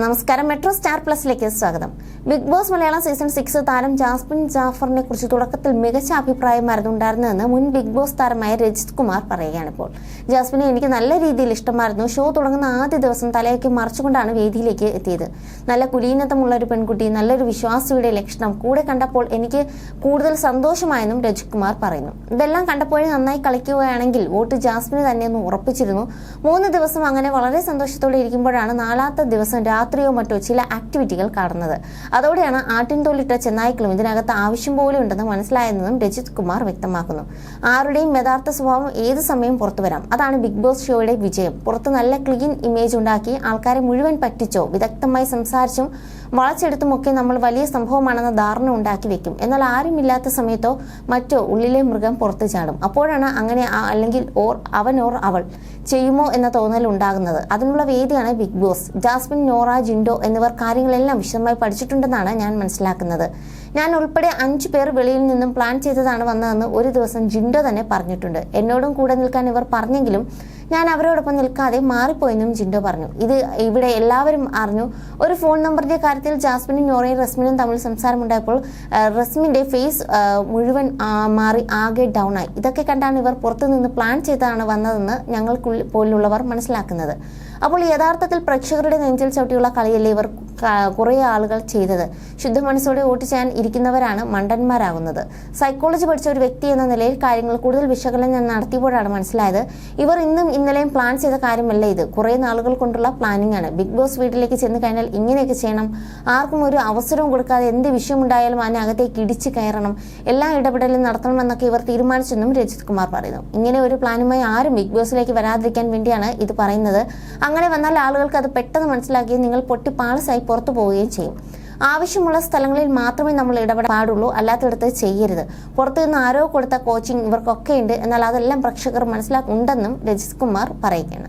നമസ്കാരം. Metro star പ്ലസിലേക്ക് സ്വാഗതം. Big boss Malayalam season six താരം ജാസ്മിൻ ജാഫറിനെ കുറിച്ച് തുടക്കത്തിൽ മികച്ച അഭിപ്രായമായിരുന്നു ഉണ്ടായിരുന്നതെന്ന് മുൻ ബിഗ് ബോസ് താരമായ രജിത് കുമാർ പറയുകയാണ് ഇപ്പോൾ. ജാസ്മിനെ എനിക്ക് നല്ല രീതിയിൽ ഇഷ്ടമായിരുന്നു. ഷോ തുടങ്ങുന്ന ആദ്യ ദിവസം തലയൊക്കെ മറിച്ചുകൊണ്ടാണ് വേദിയിലേക്ക് എത്തിയത്. നല്ല കുലീനതമുള്ള ഒരു പെൺകുട്ടി നല്ലൊരു വിശ്വാസിയുടെ ലക്ഷണം കൂടെ കണ്ടപ്പോൾ എനിക്ക് കൂടുതൽ സന്തോഷമായെന്നും രജിത് കുമാർ പറയുന്നു. ഇതെല്ലാം കണ്ടപ്പോഴേ നന്നായി കളിക്കുകയാണെങ്കിൽ വോട്ട് ജാസ്മിന് തന്നെയെന്ന് ഉറപ്പിച്ചിരുന്നു. മൂന്ന് ദിവസം അങ്ങനെ വളരെ സന്തോഷത്തോടെ ഇരിക്കുമ്പോഴാണ് നാലാമത്തെ ദിവസം രാത്രിയോ മറ്റോ ചില ആക്ടിവിറ്റികൾ കാണുന്നത് അതോടെയാണ് ആട്ടിൻതോലിട്ട ചെന്നായ്ക്കളും ഇതിനകത്ത് ആവശ്യം പോലെ ഉണ്ടെന്ന് മനസ്സിലായെന്നും രജിത് കുമാർ വ്യക്തമാക്കുന്നു. ആരുടെയും യഥാർത്ഥ സ്വഭാവം ഏത് സമയം പുറത്തു വരാം? അതാണ് ബിഗ് ബോസ് ഷോയുടെ വിജയം. പുറത്ത് നല്ല ക്ലീൻ ഇമേജ് ഉണ്ടാക്കി ആൾക്കാരെ മുഴുവൻ പറ്റിച്ചോ വിദഗ്ധമായി സംസാരിച്ചും വളച്ചെടുത്തുമൊക്കെ നമ്മൾ വലിയ സംഭവമാണെന്ന ധാരണ ഉണ്ടാക്കി വെക്കും. എന്നാൽ ആരുമില്ലാത്ത സമയത്തോ മറ്റോ ഉള്ളിലെ മൃഗം പുറത്തു ചാടും. അപ്പോഴാണ് അങ്ങനെ അല്ലെങ്കിൽ ഓർ അവൻ ഓർ അവൾ ചെയ്യുമോ എന്ന തോന്നൽ ഉണ്ടാകുന്നത്. അതിനുള്ള വേദിയാണ് ബിഗ് ബോസ്. ജാസ്മിൻ നോറ ജിൻഡോ എന്നിവർ കാര്യങ്ങളെല്ലാം വിശദമായി പഠിച്ചിട്ടുണ്ടെന്നാണ് ഞാൻ മനസ്സിലാക്കുന്നത്. ഞാൻ ഉൾപ്പെടെ അഞ്ചു പേർ വെളിയിൽ നിന്നും പ്ലാൻ ചെയ്തതാണ് വന്നതെന്ന് ഒരു ദിവസം ജിൻഡോ തന്നെ പറഞ്ഞിട്ടുണ്ട്. എന്നോടും കൂടെ നിൽക്കാൻ ഇവർ പറഞ്ഞെങ്കിലും ഞാൻ അവരോടൊപ്പം നിൽക്കാതെ മാറിപ്പോയെന്നും ജിൻഡോ പറഞ്ഞു. ഇത് ഇവിടെ എല്ലാവരും അറിഞ്ഞു. ഒരു ഫോൺ നമ്പറിന്റെ കാര്യത്തിൽ ജാസ്മിനും നോറയും റസ്മിനും തമ്മിൽ സംസാരമുണ്ടായപ്പോൾ റസ്മിന്റെ ഫേസ് മുഴുവൻ മാറി ആകെ ഡൗൺ ആയി. ഇതൊക്കെ കണ്ടാണ് ഇവർ പുറത്തുനിന്ന് പ്ലാൻ ചെയ്താണ് വന്നതെന്ന് ഞങ്ങൾക്കുള്ളിൽ പോലുള്ളവർ മനസ്സിലാക്കുന്നത്. അപ്പോൾ യഥാർത്ഥത്തിൽ പ്രേക്ഷകരുടെ നെഞ്ചിൽ ചവിട്ടിയുള്ള കളിയല്ലേ ഇവർ കുറെ ആളുകൾ ചെയ്തത്. ശുദ്ധ മനസ്സോടെ വോട്ട് ചെയ്യാൻ ഇരിക്കുന്നവരാണ് മണ്ടന്മാരാകുന്നത്. സൈക്കോളജി പഠിച്ച ഒരു വ്യക്തി എന്ന നിലയിൽ കാര്യങ്ങൾ കൂടുതൽ വിശകലനം നടത്തിയപ്പോഴാണ് മനസ്സിലായത് ഇവർ ഇന്നും ഇന്നലെയും പ്ലാൻ ചെയ്ത കാര്യമല്ല ഇത്. കുറേ നാളുകൾ കൊണ്ടുള്ള പ്ലാനിംഗ് ആണ്. ബിഗ് ബോസ് വീട്ടിലേക്ക് ചെന്ന് കഴിഞ്ഞാൽ ഇങ്ങനെയൊക്കെ ചെയ്യണം. ആർക്കും ഒരു അവസരവും കൊടുക്കാതെ എന്ത് വിഷയമുണ്ടായാലും അതിനകത്തേക്ക് ഇടിച്ചു കയറണം. എല്ലാ ഇടപെടലും നടത്തണമെന്നൊക്കെ ഇവർ തീരുമാനിച്ചെന്നും രജിത് കുമാർ പറയുന്നു. ഇങ്ങനെ ഒരു പ്ലാനുമായി ആരും ബിഗ് ബോസിലേക്ക് വരാതിരിക്കാൻ വേണ്ടിയാണ് ഇത് പറയുന്നത്. അങ്ങനെ വന്നാൽ ആളുകൾക്ക് അത് പെട്ടെന്ന് മനസ്സിലാക്കി നിങ്ങൾ പൊട്ടി പാളസായി പുറത്തു പോവുകയും ചെയ്യും. ആവശ്യമുള്ള സ്ഥലങ്ങളിൽ മാത്രമേ നമ്മൾ ഇടപെടാൻ പാടുള്ളൂ. അല്ലാത്തടത്ത് ചെയ്യരുത്. പുറത്തു നിന്ന് ആരോ കൊടുത്ത കോച്ചിങ് ഇവർക്കൊക്കെ ഉണ്ട് എന്നാൽ അതെല്ലാം പ്രേക്ഷകർ മനസ്സിലാക്കുന്നുണ്ടെന്നും രജിത് കുമാർ പറയുകയാണ്.